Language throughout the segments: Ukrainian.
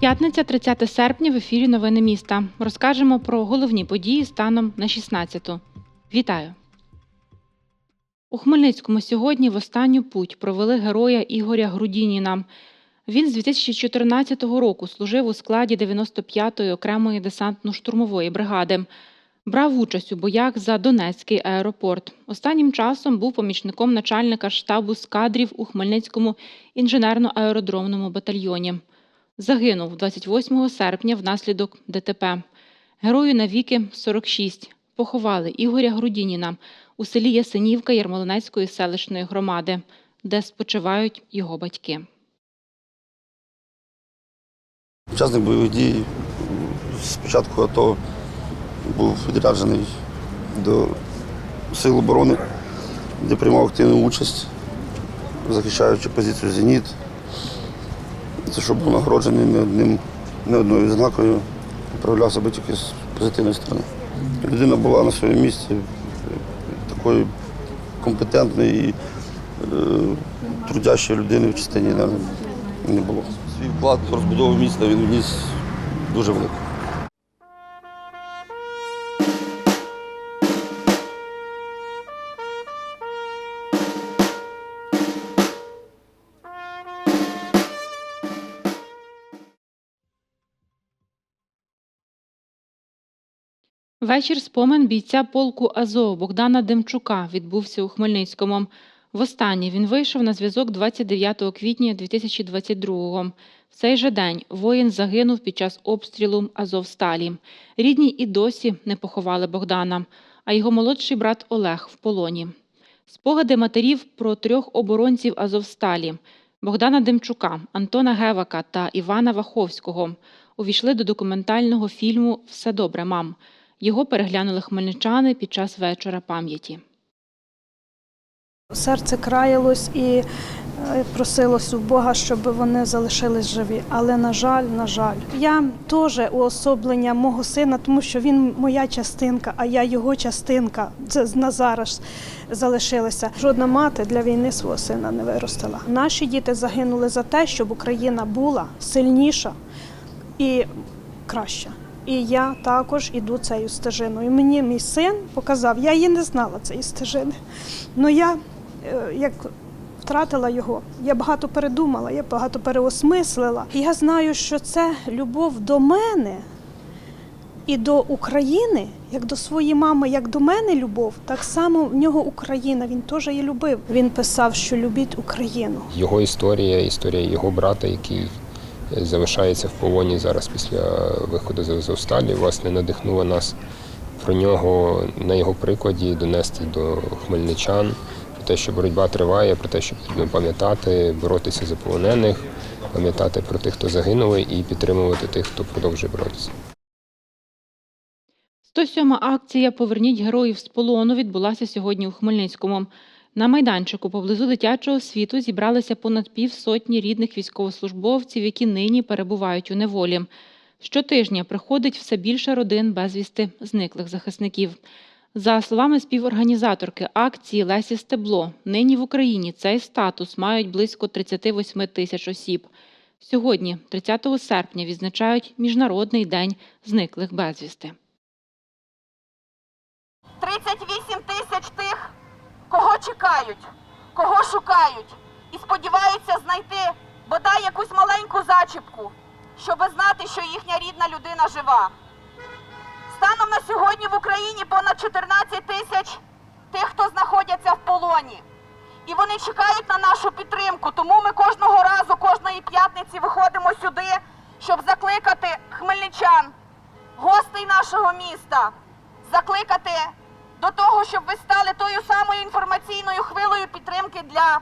П'ятниця, 30 серпня, в ефірі Новини міста. Розкажемо про головні події станом на 16-ту. Вітаю! У Хмельницькому сьогодні в останню путь провели героя Ігоря Грудініна. Він з 2014 року служив у складі 95-ї окремої десантно-штурмової бригади. Брав участь у боях за Донецький аеропорт. Останнім часом був помічником начальника штабу з кадрів у Хмельницькому інженерно-аеродромному батальйоні. Загинув 28 серпня внаслідок ДТП. Герою навіки 46. Поховали Ігоря Грудініна у селі Ясенівка Ярмолинецької селищної громади, де спочивають його батьки. Учасник бойових дій з початку АТО був відряджений до Сил оборони, де приймав активну участь, захищаючи позицію Зеніт. Це що був нагороджений не одним, не одною відзнакою, проявляв себе тільки з позитивної сторони. Людина була на своєму місці такою компетентною і е, трудящої людини в частині наверно, не було. Вклад в розбудову міста він вніс дуже великий. Вечір спомин бійця полку Азов Богдана Демчука відбувся у Хмельницькому. Востаннє він вийшов на зв'язок 29 квітня 2022-го. В цей же день воїн загинув під час обстрілу Азовсталі. Рідні і досі не поховали Богдана, а його молодший брат Олег в полоні. Спогади матерів про трьох оборонців Азовсталі Богдана Демчука, Антона Гевака та Івана Ваховського увійшли до документального фільму Все добре, мам. Його переглянули хмельничани під час вечора пам'яті. Серце краялось і е, просилось у Бога, щоб вони залишились живі. Але на жаль, на жаль, я теж уособлення мого сина, тому що він моя частинка, а я його частинка. Це на зараз залишилася. Жодна мати для війни свого сина не виростила. Наші діти загинули за те, щоб Україна була сильніша і краща. І я також іду цією стежиною. Мені мій син показав, я її не знала цієї стежини. але я як втратила його, я багато передумала, я багато переосмислила. Я знаю, що це любов до мене і до України, як до своєї мами, як до мене любов, так само в нього Україна. Він теж її любив. Він писав, що любіть Україну. Його історія, історія його брата, який залишається в полоні зараз після виходу з Азовсталі, власне, надихнула нас про нього на його прикладі донести до хмельничан те, що боротьба триває, про те, що потрібно пам'ятати, боротися за полонених, пам'ятати про тих, хто загинули, і підтримувати тих, хто продовжує боротися. 107-ма акція Поверніть героїв з полону відбулася сьогодні у Хмельницькому. На майданчику поблизу дитячого світу зібралися понад півсотні рідних військовослужбовців, які нині перебувають у неволі. Щотижня приходить все більше родин безвісти зниклих захисників. За словами співорганізаторки акції Лесі Стебло, нині в Україні цей статус мають близько 38 тисяч осіб. Сьогодні, 30 серпня, відзначають Міжнародний день зниклих безвісти. 38 тисяч тих, кого чекають, кого шукають, і сподіваються знайти бодай якусь маленьку зачіпку, щоб знати, що їхня рідна людина жива. Станом на сьогодні в Україні понад 14 тисяч тих, хто знаходяться в полоні. І вони чекають на нашу підтримку. Тому ми кожного разу, кожної п'ятниці виходимо сюди, щоб закликати хмельничан, гостей нашого міста, закликати до того, щоб ви стали тою самою інформаційною хвилею підтримки для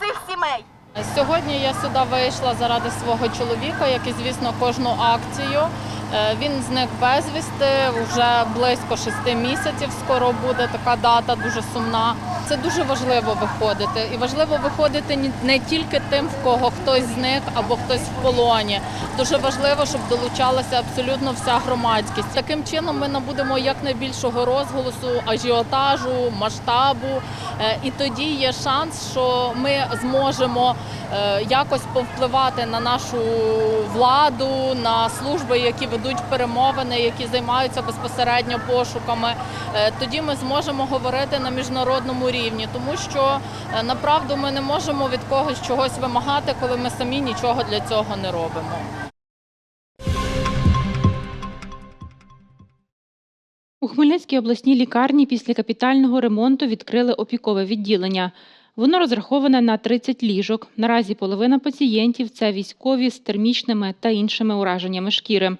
цих сімей. Сьогодні я сюди вийшла заради свого чоловіка, як і звісно кожну акцію. Е, Він зник безвісти вже близько шести місяців. Скоро буде така дата, дуже сумна. Це дуже важливо виходити. І важливо виходити не тільки тим, в кого хтось зник або хтось в полоні. Дуже важливо, щоб долучалася абсолютно вся громадськість. Таким чином ми набудемо якнайбільшого розголосу, ажіотажу, масштабу. Е, І тоді є шанс, що ми зможемо е, якось повпливати на нашу владу, на служби, які ведуть перемовини, які займаються безпосередньо пошуками. Е, Тоді ми зможемо говорити на міжнародному рівні, тому що е, направду ми не можемо від когось чогось вимагати, коли ми самі нічого для цього не робимо. У Хмельницькій обласній лікарні після капітального ремонту відкрили опікове відділення. Воно розраховане на 30 ліжок. Наразі половина пацієнтів це військові з термічними та іншими ураженнями шкіри.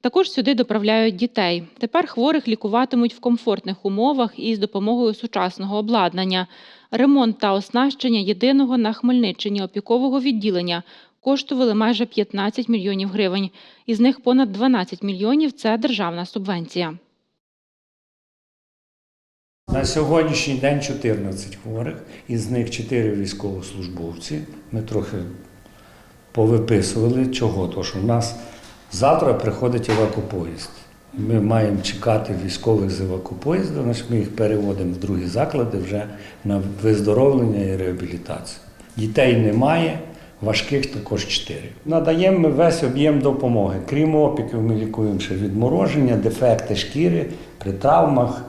Також сюди доправляють дітей. Тепер хворих лікуватимуть в комфортних умовах і з допомогою сучасного обладнання. Ремонт та оснащення єдиного на Хмельниччині опікового відділення коштували майже 15 мільйонів гривень. Із них понад 12 мільйонів це державна субвенція. На сьогоднішній день 14 хворих, із них 4 військовослужбовці. Ми трохи повиписували чого, тому що в нас завтра приходить евакопоїзд. Ми маємо чекати військових з евакопоїзду, значить ми їх переводимо в другі заклади вже на виздоровлення і реабілітацію. Дітей немає, важких також 4. Надаємо ми весь об'єм допомоги. Крім опіків, ми лікуємо ще відмороження, дефекти шкіри при травмах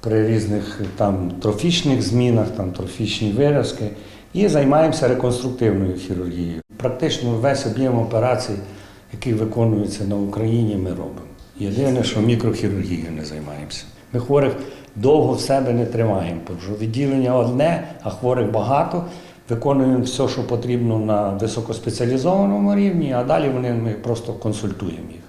при різних там трофічних змінах, там трофічні виразки, і займаємося реконструктивною хірургією. Практично весь об'єм операцій, який виконується на Україні, ми робимо. Єдине, що мікрохірургією не займаємося. Ми хворих довго в себе не тримаємо, тому відділення одне, а хворих багато. Виконуємо все, що потрібно на високоспеціалізованому рівні, а далі вони ми просто консультуємо їх.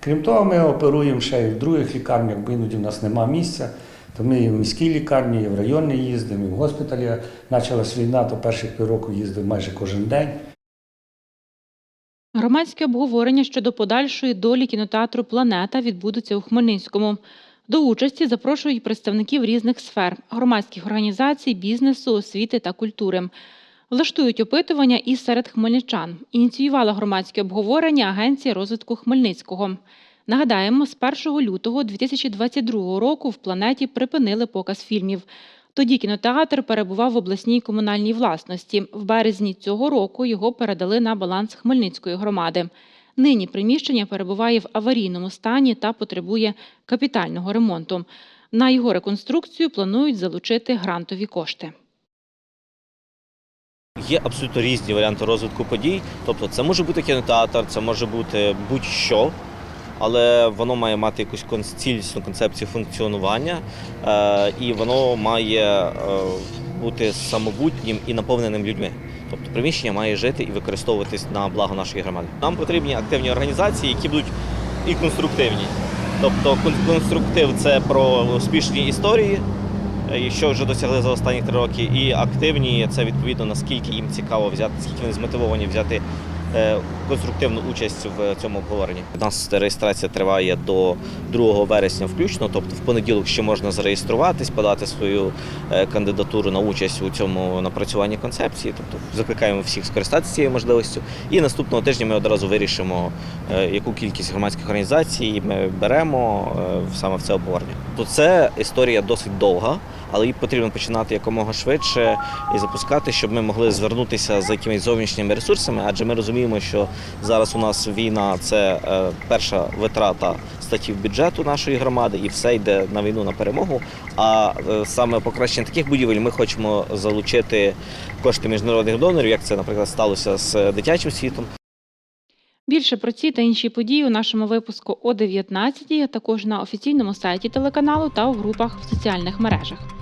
Крім того, ми оперуємо ще й в других лікарнях, бо іноді в нас нема місця. То ми і в міській лікарні, і в районній їздимо, і в госпіталі. Почалась війна, то перших півроку їздив майже кожен день. Громадське обговорення щодо подальшої долі кінотеатру Планета відбудуться у Хмельницькому. До участі запрошують представників різних сфер громадських організацій, бізнесу, освіти та культури. Влаштують опитування і серед хмельничан. Ініціювала громадське обговорення Агенція розвитку Хмельницького. Нагадаємо, з 1 лютого 2022 року в планеті припинили показ фільмів. Тоді кінотеатр перебував в обласній комунальній власності. В березні цього року його передали на баланс Хмельницької громади. Нині приміщення перебуває в аварійному стані та потребує капітального ремонту. На його реконструкцію планують залучити грантові кошти. Є абсолютно різні варіанти розвитку подій. Тобто, це може бути кінотеатр, це може бути будь-що, але воно має мати якусь цілісну концепцію функціонування, е, і воно має е, бути самобутнім і наповненим людьми. Тобто приміщення має жити і використовуватись на благо нашої громади. Нам потрібні активні організації, які будуть і конструктивні. Тобто конструктив це про успішні історії, е, що вже досягли за останні три роки, і активні це відповідно наскільки їм цікаво взяти, скільки вони змотивовані взяти конструктивну участь в цьому обговоренні. У нас реєстрація триває до 2 вересня включно, тобто в понеділок ще можна зареєструватись, подати свою е, кандидатуру на участь у цьому напрацюванні концепції. Тобто закликаємо всіх скористатися цією можливістю. І наступного тижня ми одразу вирішимо, е, яку кількість громадських організацій ми беремо е, саме в це обговорення. То це історія досить довга, але її потрібно починати якомога швидше і запускати, щоб ми могли звернутися за якимись зовнішніми ресурсами, адже ми розуміємо, що зараз у нас війна це е, перша витрата статті бюджету нашої громади, і все йде на війну на перемогу. А е, саме покращення таких будівель ми хочемо залучити кошти міжнародних донорів, як це, наприклад, сталося з дитячим світом. Більше про ці та інші події у нашому випуску о 19 а також на офіційному сайті телеканалу та у групах в соціальних мережах.